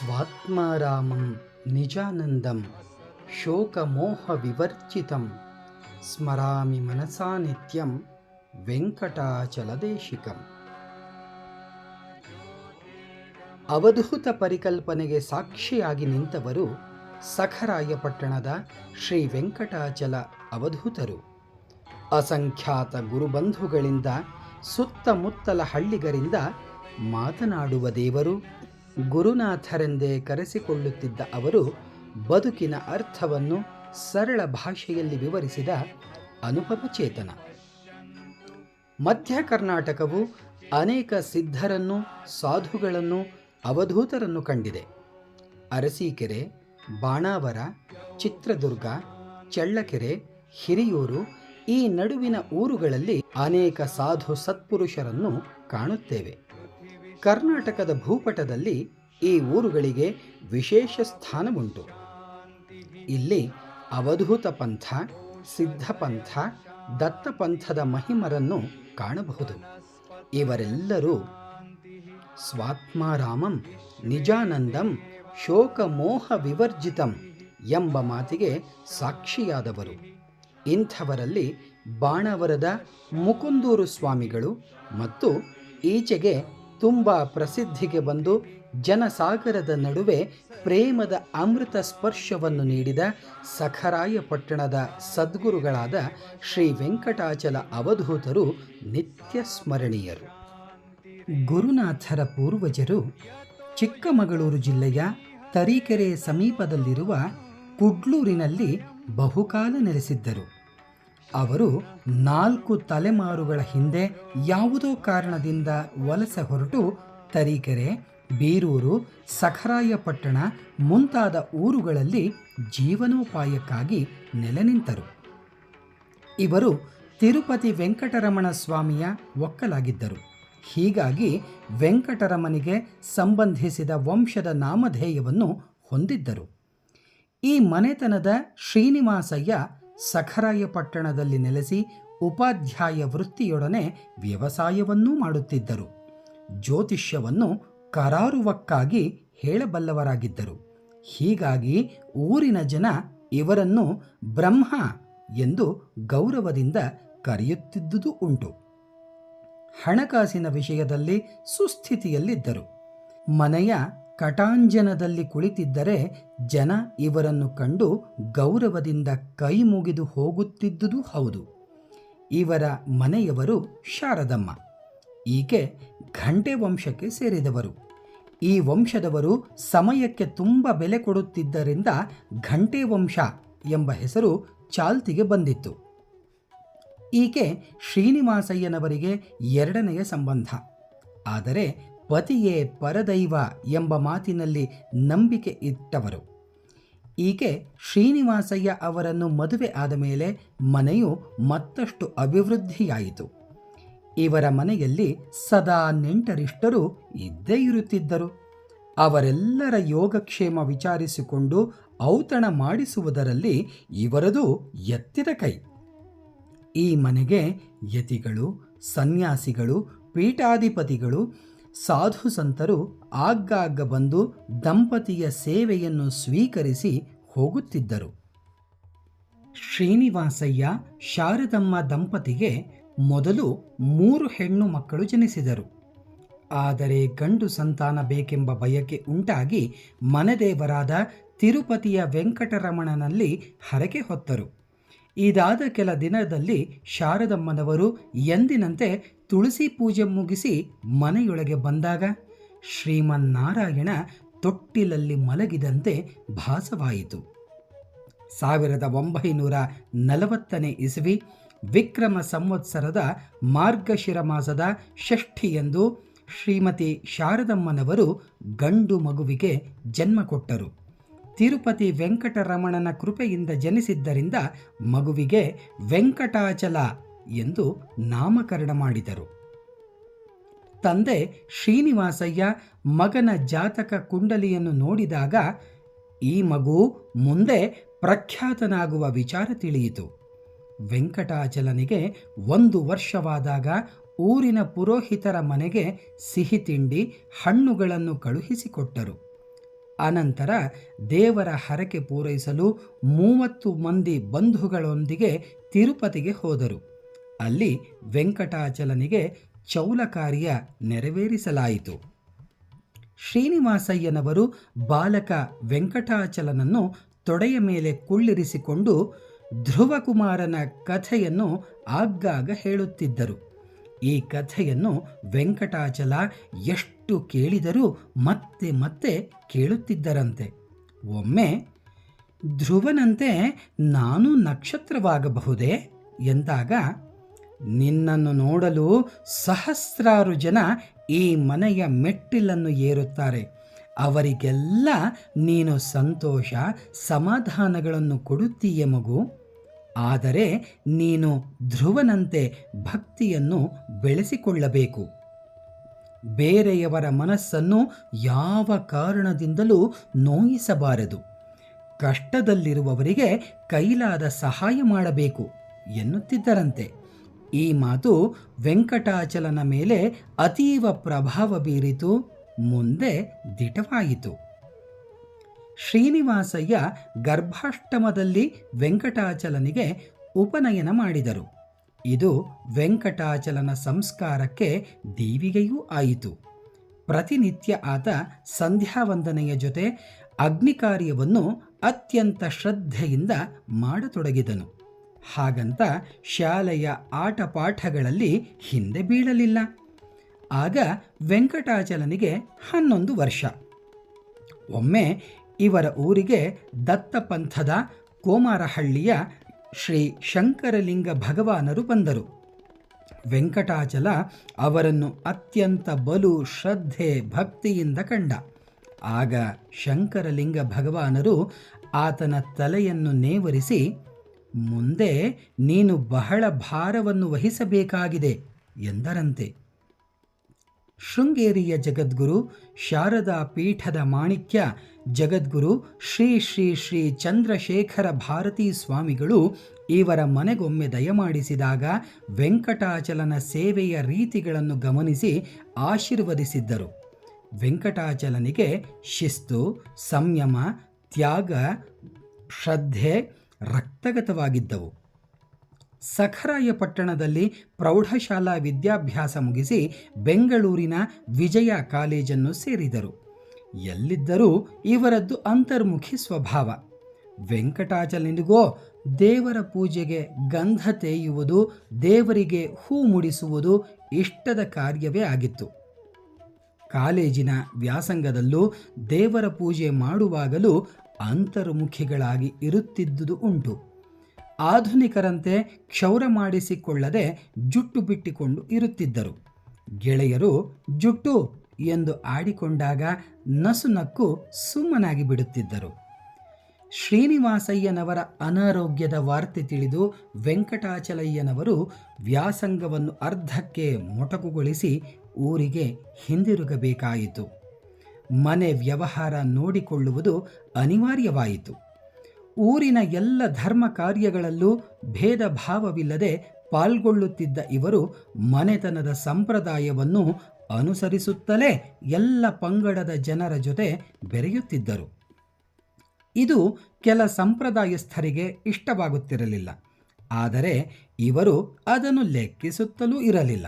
ಸ್ವಾತ್ಮಾರಾಮಂ ನಿಜಾನಂದಂ ಶೋಕಮೋಹವಿವರ್ಜಿತಂ ಸ್ಮರಾಮಿ ಮನಸಾ ನಿತ್ಯಂ ವೆಂಕಟಾಚಲದೇಶಿಕಂ ಅವಧೂತ ಪರಿಕಲ್ಪನೆಗೆ ಸಾಕ್ಷಿಯಾಗಿ ನಿಂತವರು ಸಖರಾಯಪಟ್ಟಣದ ಶ್ರೀ ವೆಂಕಟಾಚಲ ಅವಧೂತರು. ಅಸಂಖ್ಯಾತ ಗುರುಬಂಧುಗಳಿಂದ ಸುತ್ತಮುತ್ತಲ ಹಳ್ಳಿಗರಿಂದ ಮಾತನಾಡುವ ದೇವರು ಗುರುನಾಥರೆಂದೇ ಕರೆಸಿಕೊಳ್ಳುತ್ತಿದ್ದ ಅವರು ಬದುಕಿನ ಅರ್ಥವನ್ನು ಸರಳ ಭಾಷೆಯಲ್ಲಿ ವಿವರಿಸಿದ ಅನುಪಮ ಚೇತನ. ಮಧ್ಯ ಕರ್ನಾಟಕವು ಅನೇಕ ಸಿದ್ಧರನ್ನು, ಸಾಧುಗಳನ್ನು, ಅವಧೂತರನ್ನು ಕಂಡಿದೆ. ಅರಸೀಕೆರೆ, ಬಾಣಾವರ, ಚಿತ್ರದುರ್ಗ, ಚಳ್ಳಕೆರೆ, ಹಿರಿಯೂರು ಈ ನಡುವಿನ ಊರುಗಳಲ್ಲಿ ಅನೇಕ ಸಾಧು ಸತ್ಪುರುಷರನ್ನು ಕಾಣುತ್ತೇವೆ. ಕರ್ನಾಟಕದ ಭೂಪಟದಲ್ಲಿ ಈ ಊರುಗಳಿಗೆ ವಿಶೇಷ ಸ್ಥಾನವುಂಟು. ಇಲ್ಲಿ ಅವಧೂತ ಪಂಥ ಸಿದ್ಧಪಂಥ ದತ್ತಪಂಥದ ದತ್ತ ಪಂಥದ ಮಹಿಮರನ್ನು ಕಾಣಬಹುದು. ಇವರೆಲ್ಲರೂ ಸ್ವಾತ್ಮಾರಾಮಂ, ನಿಜಾನಂದಂ, ಶೋಕಮೋಹ ವಿವರ್ಜಿತಂ ಎಂಬ ಮಾತಿಗೆ ಸಾಕ್ಷಿಯಾದವರು. ಇಂಥವರಲ್ಲಿ ಬಾಣವರದ ಮುಕುಂದೂರು ಸ್ವಾಮಿಗಳು ಮತ್ತು ಈಚೆಗೆ ತುಂಬ ಪ್ರಸಿದ್ಧಿಗೆ ಬಂದು ಜನಸಾಗರದ ನಡುವೆ ಪ್ರೇಮದ ಅಮೃತ ಸ್ಪರ್ಶವನ್ನು ನೀಡಿದ ಸಖರಾಯ ಪಟ್ಟಣದ ಸದ್ಗುರುಗಳಾದ ಶ್ರೀ ವೆಂಕಟಾಚಲ ಅವಧೂತರು ನಿತ್ಯ ಸ್ಮರಣೀಯರು. ಗುರುನಾಥರ ಪೂರ್ವಜರು ಚಿಕ್ಕಮಗಳೂರು ಜಿಲ್ಲೆಯ ತರೀಕೆರೆ ಸಮೀಪದಲ್ಲಿರುವ ಕುಡ್ಲೂರಿನಲ್ಲಿ ಬಹುಕಾಲ ನೆಲೆಸಿದ್ದರು. ಅವರು ನಾಲ್ಕು ತಲೆಮಾರುಗಳ ಹಿಂದೆ ಯಾವುದೋ ಕಾರಣದಿಂದ ವಲಸೆ ಹೊರಟು ತರೀಕೆರೆ, ಬೀರೂರು ಸಖರಾಯಪಟ್ಟಣ ಮುಂತಾದ ಊರುಗಳಲ್ಲಿ ಜೀವನೋಪಾಯಕ್ಕಾಗಿ ನೆಲೆ ನಿಂತರು ಇವರು ತಿರುಪತಿ ವೆಂಕಟರಮಣ ಸ್ವಾಮಿಯ ಒಕ್ಕಲಾಗಿದ್ದರು. ಹೀಗಾಗಿ ವೆಂಕಟರಮನಿಗೆ ಸಂಬಂಧಿಸಿದ ವಂಶದ ನಾಮಧೇಯವನ್ನು ಹೊಂದಿದ್ದರು. ಈ ಮನೆತನದ ಶ್ರೀನಿವಾಸಯ್ಯ ಸಖರಾಯಪಟ್ಟಣದಲ್ಲಿ ನೆಲೆಸಿ ಉಪಾಧ್ಯಾಯ ವೃತ್ತಿಯೊಡನೆ ವ್ಯವಸಾಯವನ್ನೂ ಮಾಡುತ್ತಿದ್ದರು. ಜ್ಯೋತಿಷ್ಯವನ್ನು ಕರಾರುವಕ್ಕಾಗಿ ಹೇಳಬಲ್ಲವರಾಗಿದ್ದರು. ಹೀಗಾಗಿ ಊರಿನ ಜನ ಇವರನ್ನು ಬ್ರಹ್ಮ ಎಂದು ಗೌರವದಿಂದ ಕರೆಯುತ್ತಿದ್ದುದು ಉಂಟು. ಹಣಕಾಸಿನ ವಿಷಯದಲ್ಲಿ ಸುಸ್ಥಿತಿಯಲ್ಲಿದ್ದರು. ಮನೆಯ ಕಟಾಂಜನದಲ್ಲಿ ಕುಳಿತಿದ್ದರೆ ಜನ ಇವರನ್ನು ಕಂಡು ಗೌರವದಿಂದ ಕೈ ಮುಗಿದು ಹೋಗುತ್ತಿದ್ದುದು ಹೌದು. ಇವರ ಮನೆಯವರು ಶಾರದಮ್ಮ. ಈಕೆ ಘಂಟೆ ವಂಶಕ್ಕೆ ಸೇರಿದವರು. ಈ ವಂಶದವರು ಸಮಯಕ್ಕೆ ತುಂಬ ಬೆಲೆ ಕೊಡುತ್ತಿದ್ದರಿಂದ ಘಂಟೆ ವಂಶ ಎಂಬ ಹೆಸರು ಚಾಲ್ತಿಗೆ ಬಂದಿತ್ತು. ಈಕೆ ಶ್ರೀನಿವಾಸಯ್ಯನವರಿಗೆ ಎರಡನೆಯ ಸಂಬಂಧ. ಆದರೆ ಪತಿಯೇ ಪರದೈವ ಎಂಬ ಮಾತಿನಲ್ಲಿ ನಂಬಿಕೆ ಇಟ್ಟವರು. ಈಕೆ ಶ್ರೀನಿವಾಸಯ್ಯ ಅವರನ್ನು ಮದುವೆ ಆದ ಮೇಲೆ ಮನೆಯು ಮತ್ತಷ್ಟು ಅಭಿವೃದ್ಧಿಯಾಯಿತು. ಇವರ ಮನೆಯಲ್ಲಿ ಸದಾ ನೆಂಟರಿಷ್ಟರು ಇದ್ದೇ ಇರುತ್ತಿದ್ದರು. ಅವರೆಲ್ಲರ ಯೋಗಕ್ಷೇಮ ವಿಚಾರಿಸಿಕೊಂಡು ಔತಣ ಮಾಡಿಸುವುದರಲ್ಲಿ ಇವರದು ಎತ್ತಿದ ಕೈ. ಈ ಮನೆಗೆ ಯತಿಗಳು, ಸನ್ಯಾಸಿಗಳು, ಪೀಠಾಧಿಪತಿಗಳು ಸಾಧು ಸಂತರು ಆಗಾಗ ಬಂದು ದಂಪತಿಯ ಸೇವೆಯನ್ನು ಸ್ವೀಕರಿಸಿ ಹೋಗುತ್ತಿದ್ದರು. ಶ್ರೀನಿವಾಸಯ್ಯ ಶಾರದಮ್ಮ ದಂಪತಿಗೆ ಮೊದಲು ಮೂರು ಹೆಣ್ಣು ಮಕ್ಕಳು ಜನಿಸಿದರು. ಆದರೆ ಗಂಡು ಸಂತಾನ ಬೇಕೆಂಬ ಬಯಕೆ ಉಂಟಾಗಿ ಮನದೇವರಾದ ತಿರುಪತಿಯ ವೆಂಕಟರಮಣನಲ್ಲಿ ಹರಕೆ ಹೊತ್ತರು. ಇದಾದ ಕೆಲ ದಿನದಲ್ಲಿ ಶಾರದಮ್ಮನವರು ಎಂದಿನಂತೆ ತುಳಸಿ ಪೂಜೆ ಮುಗಿಸಿ ಮನೆಯೊಳಗೆ ಬಂದಾಗ ಶ್ರೀಮನ್ನಾರಾಯಣ ತೊಟ್ಟಿಲಲ್ಲಿ ಮಲಗಿದಂತೆ ಭಾಸವಾಯಿತು. ಸಾವಿರದ ಒಂಬೈನೂರ ನಲವತ್ತನೇ ಇಸವಿ ವಿಕ್ರಮ ಸಂವತ್ಸರದ ಮಾರ್ಗಶಿರ ಮಾಸದ ಷಷ್ಠಿಯಂದು ಶ್ರೀಮತಿ ಶಾರದಮ್ಮನವರು ಗಂಡು ಮಗುವಿಗೆ ಜನ್ಮ ಕೊಟ್ಟರು. ತಿರುಪತಿ ವೆಂಕಟರಮಣನ ಕೃಪೆಯಿಂದ ಜನಿಸಿದ್ದರಿಂದ ಮಗುವಿಗೆ ವೆಂಕಟಾಚಲ ಎಂದು ನಾಮಕರಣ ಮಾಡಿದರು. ತಂದೆ ಶ್ರೀನಿವಾಸಯ್ಯ ಮಗನ ಜಾತಕ ಕುಂಡಲಿಯನ್ನು ನೋಡಿದಾಗ ಈ ಮಗು ಮುಂದೆ ಪ್ರಖ್ಯಾತನಾಗುವ ವಿಚಾರ ತಿಳಿಯಿತು. ವೆಂಕಟಾಚಲನಿಗೆ ಒಂದು ವರ್ಷವಾದಾಗ ಊರಿನ ಪುರೋಹಿತರ ಮನೆಗೆ ಸಿಹಿ ತಿಂಡಿ, ಹಣ್ಣುಗಳನ್ನು ಕಳುಹಿಸಿಕೊಟ್ಟರು. ಅನಂತರ ದೇವರ ಹರಕೆ ಪೂರೈಸಲು ಮೂವತ್ತು ಮಂದಿ ಬಂಧುಗಳೊಂದಿಗೆ ತಿರುಪತಿಗೆ ಹೋದರು. ಅಲ್ಲಿ ವೆಂಕಟಾಚಲನಿಗೆ ಚೌಲ ಕಾರ್ಯ ನೆರವೇರಿಸಲಾಯಿತು. ಶ್ರೀನಿವಾಸಯ್ಯನವರು ಬಾಲಕ ವೆಂಕಟಾಚಲನನ್ನು ತೊಡೆಯ ಮೇಲೆ ಕುಳ್ಳಿರಿಸಿಕೊಂಡು ಧ್ರುವಕುಮಾರನ ಕಥೆಯನ್ನು ಆಗ್ಗಾಗ ಹೇಳುತ್ತಿದ್ದರು. ಈ ಕಥೆಯನ್ನು ವೆಂಕಟಾಚಲ ಎಷ್ಟು ಕೇಳಿದರೂ ಮತ್ತೆ ಮತ್ತೆ ಕೇಳುತ್ತಿದ್ದರಂತೆ. ಒಮ್ಮೆ, ಧ್ರುವನಂತೆ ನಾನು ನಕ್ಷತ್ರವಾಗಬಹುದೇ? ಎಂದಾಗ, ನಿನ್ನನ್ನು ನೋಡಲು ಸಹಸ್ರಾರು ಜನ ಈ ಮನೆಯ ಮೆಟ್ಟಿಲನ್ನು ಏರುತ್ತಾರೆ. ಅವರಿಗೆಲ್ಲ ನೀನು ಸಂತೋಷ, ಸಮಾಧಾನಗಳನ್ನು ಕೊಡುತ್ತೀಯ ಮಗು. ಆದರೆ ನೀನು ಧ್ರುವನಂತೆ ಭಕ್ತಿಯನ್ನು ಬೆಳೆಸಿಕೊಳ್ಳಬೇಕು. ಬೇರೆಯವರ ಮನಸ್ಸನ್ನು ಯಾವ ಕಾರಣದಿಂದಲೂ ನೋಯಿಸಬಾರದು. ಕಷ್ಟದಲ್ಲಿರುವವರಿಗೆ ಕೈಲಾದ ಸಹಾಯ ಮಾಡಬೇಕು ಎನ್ನುತ್ತಿದ್ದರಂತೆ. ಈ ಮಾತು ವೆಂಕಟಾಚಲನ ಮೇಲೆ ಅತೀವ ಪ್ರಭಾವ ಬೀರಿತು, ಮುಂದೆ ದಿಟವಾಯಿತು. ಶ್ರೀನಿವಾಸಯ್ಯ ಗರ್ಭಾಷ್ಟಮದಲ್ಲಿ ವೆಂಕಟಾಚಲನಿಗೆ ಉಪನಯನ ಮಾಡಿದರು. ಇದು ವೆಂಕಟಾಚಲನ ಸಂಸ್ಕಾರಕ್ಕೆ ದೀವಿಗೆಯೂ ಆಯಿತು. ಪ್ರತಿನಿತ್ಯ ಆತ ಸಂಧ್ಯಾವಂದನೆಯ ಜೊತೆ ಅಗ್ನಿ ಕಾರ್ಯವನ್ನು ಅತ್ಯಂತ ಶ್ರದ್ಧೆಯಿಂದ ಮಾಡತೊಡಗಿದನು. ಹಾಗಂತ ಶಾಲೆಯ ಆಟಪಾಠಗಳಲ್ಲಿ ಹಿಂದೆ ಬೀಳಲಿಲ್ಲ. ಆಗ ವೆಂಕಟಾಚಲನಿಗೆ ಹನ್ನೊಂದು ವರ್ಷ. ಒಮ್ಮೆ ಇವರ ಊರಿಗೆ ದತ್ತಪಂಥದ ಕೋಮಾರಹಳ್ಳಿಯ ಶ್ರೀ ಶಂಕರಲಿಂಗ ಭಗವಾನರು ಬಂದರು. ವೆಂಕಟಾಚಲ ಅವರನ್ನು ಅತ್ಯಂತ ಬಲು ಶ್ರದ್ಧೆ ಭಕ್ತಿಯಿಂದ ಕಂಡ. ಆಗ ಶಂಕರಲಿಂಗ ಭಗವಾನರು ಆತನ ತಲೆಯನ್ನು ನೇವರಿಸಿ, ಮುಂದೆ ನೀನು ಬಹಳ ಭಾರವನ್ನು ವಹಿಸಬೇಕಾಗಿದೆ ಎಂದರಂತೆ. ಶೃಂಗೇರಿಯ ಜಗದ್ಗುರು ಶಾರದಾ ಪೀಠದ ಮಾಣಿಕ್ಯ, ಜಗದ್ಗುರು ಶ್ರೀ ಶ್ರೀ ಶ್ರೀ ಚಂದ್ರಶೇಖರ ಭಾರತೀ ಸ್ವಾಮಿಗಳು ಇವರ ಮನೆಗೊಮ್ಮೆ ದಯಮಾಡಿಸಿದಾಗ ವೆಂಕಟಾಚಲನ ಸೇವೆಯ ರೀತಿಗಳನ್ನು ಗಮನಿಸಿ ಆಶೀರ್ವದಿಸಿದ್ದರು. ವೆಂಕಟಾಚಲನಿಗೆ ಶಿಸ್ತು, ಸಂಯಮ, ತ್ಯಾಗ, ಶ್ರದ್ಧೆ ರಕ್ತಗತವಾಗಿದ್ದವು. ಸಖರಾಯ ಪಟ್ಟಣದಲ್ಲಿ ಪ್ರೌಢಶಾಲಾ ವಿದ್ಯಾಭ್ಯಾಸ ಮುಗಿಸಿ ಬೆಂಗಳೂರಿನ ವಿಜಯ ಕಾಲೇಜನ್ನು ಸೇರಿದರು. ಎಲ್ಲಿದ್ದರೂ ಇವರದ್ದು ಅಂತರ್ಮುಖಿ ಸ್ವಭಾವ. ವೆಂಕಟಾಚಲನಿಗೋ, ದೇವರ ಪೂಜೆಗೆ ಗಂಧ ತೇಯುವುದು, ದೇವರಿಗೆ ಹೂ ಮುಡಿಸುವುದು ಇಷ್ಟದ ಕಾರ್ಯವೇ ಆಗಿತ್ತು. ಕಾಲೇಜಿನ ವ್ಯಾಸಂಗದಲ್ಲೂ ದೇವರ ಪೂಜೆ ಮಾಡುವಾಗಲೂ ಅಂತರ್ಮುಖಿಗಳಾಗಿ ಇರುತ್ತಿದ್ದುದು ಉಂಟು. ಆಧುನಿಕರಂತೆ ಕ್ಷೌರ ಮಾಡಿಸಿಕೊಳ್ಳದೆ ಜುಟ್ಟು ಬಿಟ್ಟಿಕೊಂಡು ಇರುತ್ತಿದ್ದರು. ಗೆಳೆಯರು ಜುಟ್ಟು ಎಂದು ಆಡಿಕೊಂಡಾಗ ನಸುನಕ್ಕು ಸುಮ್ಮನಾಗಿ ಬಿಡುತ್ತಿದ್ದರು. ಶ್ರೀನಿವಾಸಯ್ಯನವರ ಅನಾರೋಗ್ಯದ ವಾರ್ತೆ ತಿಳಿದು ವೆಂಕಟಾಚಲಯ್ಯನವರು ವ್ಯಾಸಂಗವನ್ನು ಅರ್ಧಕ್ಕೆ ಮೊಟಕುಗೊಳಿಸಿ ಊರಿಗೆ ಹಿಂದಿರುಗಬೇಕಾಯಿತು. ಮನೆ ವ್ಯವಹಾರ ನೋಡಿಕೊಳ್ಳುವುದು ಅನಿವಾರ್ಯವಾಯಿತು. ಊರಿನ ಎಲ್ಲ ಧರ್ಮ ಕಾರ್ಯಗಳಲ್ಲೂ ಭೇದ ಭಾವವಿಲ್ಲದೆ ಪಾಲ್ಗೊಳ್ಳುತ್ತಿದ್ದ ಇವರು ಮನೆತನದ ಸಂಪ್ರದಾಯವನ್ನು ಅನುಸರಿಸುತ್ತಲೇ ಎಲ್ಲ ಪಂಗಡದ ಜನರ ಜೊತೆ ಬೆರೆಯುತ್ತಿದ್ದರು. ಇದು ಕೆಲ ಸಂಪ್ರದಾಯಸ್ಥರಿಗೆ ಇಷ್ಟವಾಗುತ್ತಿರಲಿಲ್ಲ. ಆದರೆ ಇವರು ಅದನ್ನು ಲೆಕ್ಕಿಸುತ್ತಲೂ ಇರಲಿಲ್ಲ.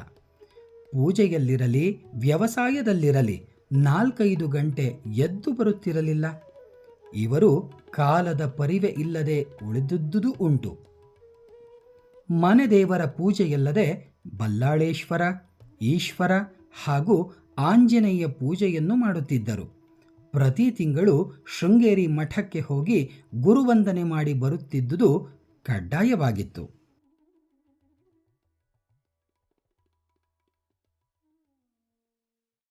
ಪೂಜೆಯಲ್ಲಿರಲಿ, ವ್ಯವಸಾಯದಲ್ಲಿರಲಿ ನಾಲ್ಕೈದು ಗಂಟೆ ಎದ್ದು ಬರುತ್ತಿರಲಿಲ್ಲ. ಇವರು ಕಾಲದ ಪರಿವೆ ಇಲ್ಲದೆ ಉಳಿದುದ್ದುದು ಉಂಟು. ಮನೆ ದೇವರ ಪೂಜೆಯಲ್ಲದೆ ಬಲ್ಲಾಳೇಶ್ವರ, ಈಶ್ವರ ಹಾಗೂ ಆಂಜನೇಯ ಪೂಜೆಯನ್ನು ಮಾಡುತ್ತಿದ್ದರು. ಪ್ರತಿ ತಿಂಗಳು ಶೃಂಗೇರಿ ಮಠಕ್ಕೆ ಹೋಗಿ ಗುರುವಂದನೆ ಮಾಡಿ ಬರುತ್ತಿದ್ದುದು ಕಡ್ಡಾಯವಾಗಿತ್ತು.